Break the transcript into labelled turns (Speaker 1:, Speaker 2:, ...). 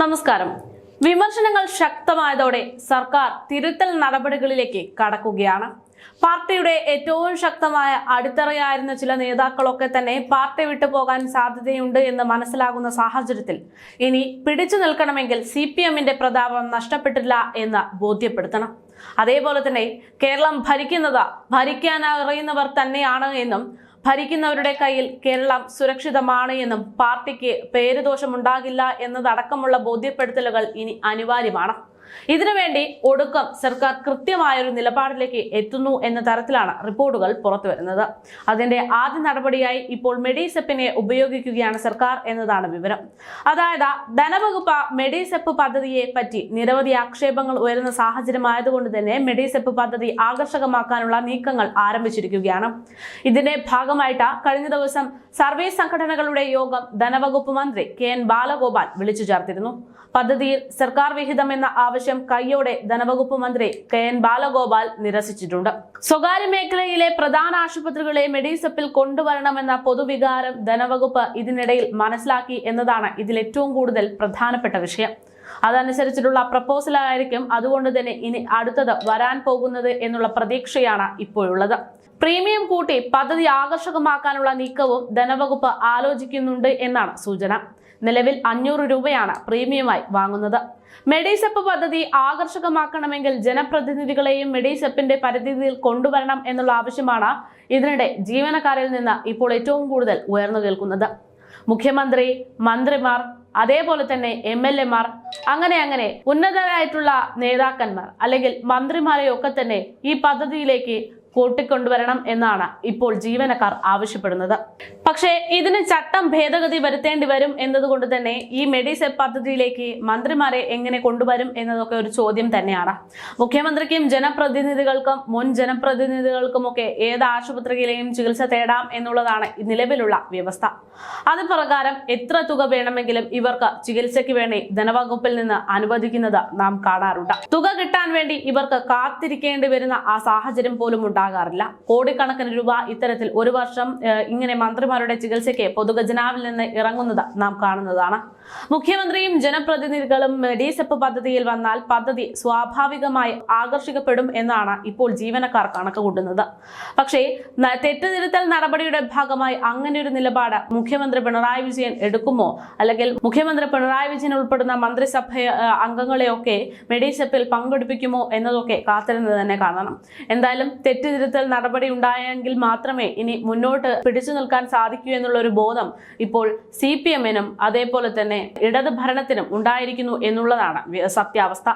Speaker 1: നമസ്കാരം. വിമർശനങ്ങൾ ശക്തമായതോടെ സർക്കാർ തിരുത്തൽ നടപടികളിലേക്ക് കടക്കുകയാണ്. പാർട്ടിയുടെ ഏറ്റവും ശക്തമായ അടിത്തറയായിരുന്ന ചില നേതാക്കളൊക്കെ തന്നെ പാർട്ടി വിട്ടു പോകാൻ സാധ്യതയുണ്ട് എന്ന് മനസ്സിലാകുന്ന സാഹചര്യത്തിൽ ഇനി പിടിച്ചു നിൽക്കണമെങ്കിൽ സി പി എമ്മിന്റെ പ്രതാപം നഷ്ടപ്പെട്ടില്ല എന്ന് ബോധ്യപ്പെടുത്തണം. അതേപോലെ തന്നെ കേരളം ഭരിക്കുന്നത് ഭരിക്കാൻ അറിയുന്നവർ തന്നെയാണ് എന്നും ഭരിക്കുന്നവരുടെ കയ്യിൽ കേരളം സുരക്ഷിതമാണ് എന്നും പാർട്ടിക്ക് പേരുദോഷമുണ്ടാകില്ല എന്നതടക്കമുള്ള ബോധ്യപ്പെടുത്തലുകൾ ഇനി അനിവാര്യമാണ്. ഇതിനുവേണ്ടി ഒടുക്കം സർക്കാർ കൃത്യമായൊരു നിലപാടിലേക്ക് എത്തുന്നു എന്ന തരത്തിലാണ് റിപ്പോർട്ടുകൾ പുറത്തുവരുന്നത് അതിന്റെ ആദ്യ നടപടിയായി ഇപ്പോൾ മെഡിസെപ്പിനെ ഉപയോഗിക്കുകയാണ് സർക്കാർ എന്നതാണ് വിവരം. അതായത് ധനവകുപ്പ് മെഡിസെപ്പ് പദ്ധതിയെ പറ്റി നിരവധി ആക്ഷേപങ്ങൾ ഉയരുന്ന സാഹചര്യമായതുകൊണ്ട് തന്നെ മെഡിസെപ്പ് പദ്ധതി ആകർഷകമാക്കാനുള്ള നീക്കങ്ങൾ ആരംഭിച്ചിരിക്കുകയാണ്. ഇതിന്റെ ഭാഗമായിട്ട് കഴിഞ്ഞ ദിവസം സർവീസ് സംഘടനകളുടെ യോഗം ധനവകുപ്പ് മന്ത്രി കെ എൻ ബാലഗോപാൽ വിളിച്ചു ചേർത്തിരുന്നു. പദ്ധതിയിൽ സർക്കാർ വിഹിതം എന്ന ആവശ്യം കൈയോടെ ധനവകുപ്പ് മന്ത്രി കെ എൻ ബാലഗോപാൽ നിരസിച്ചിട്ടുണ്ട്. സ്വകാര്യ മേഖലയിലെ പ്രധാന ആശുപത്രികളെ മെഡീസപ്പിൽ കൊണ്ടുവരണമെന്ന പൊതുവികാരം ധനവകുപ്പ് ഇതിനിടയിൽ മനസ്സിലാക്കി എന്നതാണ് ഇതിൽ ഏറ്റവും കൂടുതൽ പ്രധാനപ്പെട്ട വിഷയം. അതനുസരിച്ചിട്ടുള്ള പ്രപ്പോസലായിരിക്കും. അതുകൊണ്ട് തന്നെ ഇനി അടുത്തത് വരാൻ പോകുന്നത് എന്നുള്ള പ്രതീക്ഷയാണ് ഇപ്പോഴുള്ളത്. പ്രീമിയം കൂട്ടി പദ്ധതി ആകർഷകമാക്കാനുള്ള നീക്കവും ധനവകുപ്പ് ആലോചിക്കുന്നുണ്ട് എന്നാണ് സൂചന. നിലവിൽ അഞ്ഞൂറ് രൂപയാണ് പ്രീമിയമായി വാങ്ങുന്നത്. മെഡിസെപ്പ് പദ്ധതി ആകർഷകമാക്കണമെങ്കിൽ ജനപ്രതിനിധികളെയും മെഡിസെപ്പിന്റെ പരിധിയിൽ കൊണ്ടുവരണം എന്നുള്ള ആവശ്യമാണ് ഇതിനിടെ ജീവനക്കാരിൽ നിന്ന് ഇപ്പോൾ ഏറ്റവും കൂടുതൽ ഉയർന്നു കേൾക്കുന്നത്. മുഖ്യമന്ത്രി മന്ത്രിമാർ അതേപോലെ തന്നെ എം എൽ എമാർ അങ്ങനെ അങ്ങനെ ഉന്നതരായിട്ടുള്ള നേതാക്കന്മാർ അല്ലെങ്കിൽ മന്ത്രിമാരെയൊക്കെ തന്നെ ഈ പദ്ധതിയിലേക്ക് കൂട്ടിക്കൊണ്ടുവരണം എന്നാണ് ഇപ്പോൾ ജീവനക്കാർ ആവശ്യപ്പെടുന്നത്. പക്ഷേ ഇതിന് ചട്ടം ഭേദഗതി വരുത്തേണ്ടി വരും എന്നതുകൊണ്ട് തന്നെ ഈ മെഡിസെപ് പദ്ധതിയിലേക്ക് മന്ത്രിമാരെ എങ്ങനെ കൊണ്ടുവരും എന്നതൊക്കെ ഒരു ചോദ്യം തന്നെയാണ്. മുഖ്യമന്ത്രിക്കും ജനപ്രതിനിധികൾക്കും മുൻ ജനപ്രതിനിധികൾക്കുമൊക്കെ ഏത് ആശുപത്രിയിലെയും ചികിത്സ തേടാം എന്നുള്ളതാണ് നിലവിലുള്ള വ്യവസ്ഥ. അത് പ്രകാരം എത്ര തുക വേണമെങ്കിലും ഇവർക്ക് ചികിത്സയ്ക്ക് വേണ്ടി ധനവകുപ്പിൽ നിന്ന് അനുവദിക്കുന്നത് നാം കാണാറുണ്ട്. തുക കിട്ടാൻ വേണ്ടി ഇവർക്ക് കാത്തിരിക്കേണ്ടി വരുന്ന ആ സാഹചര്യം പോലും ഉണ്ടാകാറില്ല. കോടിക്കണക്കിന് രൂപ ഇത്തരത്തിൽ ഒരു വർഷം ഇങ്ങനെ മന്ത്രിമാരുടെ ചികിത്സയ്ക്ക് പൊതുഖജനാവിൽ നിന്ന് ഇറങ്ങുന്നത് നാം കാണുന്നതാണ്. മുഖ്യമന്ത്രിയും ജനപ്രതിനിധികളും മെഡിസെപ്പ് പദ്ധതിയിൽ വന്നാൽ പദ്ധതി സ്വാഭാവികമായി ആകർഷിക്കപ്പെടും എന്നാണ് ഇപ്പോൾ ജീവനക്കാർ കണക്ക് കൂട്ടുന്നത് പക്ഷേ തെറ്റുതിരുത്തൽ നടപടിയുടെ ഭാഗമായി അങ്ങനെ ഒരു നിലപാട് മുഖ്യമന്ത്രി പിണറായി വിജയൻ എടുക്കുമോ? അല്ലെങ്കിൽ മുഖ്യമന്ത്രി പിണറായി വിജയൻ ഉൾപ്പെടുന്ന മന്ത്രിസഭ അംഗങ്ങളെയൊക്കെ മെഡിസെപ്പിൽ പങ്കെടുപ്പിക്കുമോ എന്നതൊക്കെ കാത്തിരുന്ന് തന്നെ കാണണം. എന്തായാലും തെറ്റുതിരുത്തൽ നടപടി ഉണ്ടായെങ്കിൽ മാത്രമേ ഇനി മുന്നോട്ട് പിടിച്ചു നിൽക്കാൻ സാധിക്കൂ എന്നുള്ള ഒരു ബോധം ഇപ്പോൾ സി പി എമ്മിനും അതേപോലെ തന്നെ ഇടത് ഭരണത്തിനും ഉണ്ടായിരിക്കുന്നു എന്നുള്ളതാണ് സത്യാവസ്ഥ.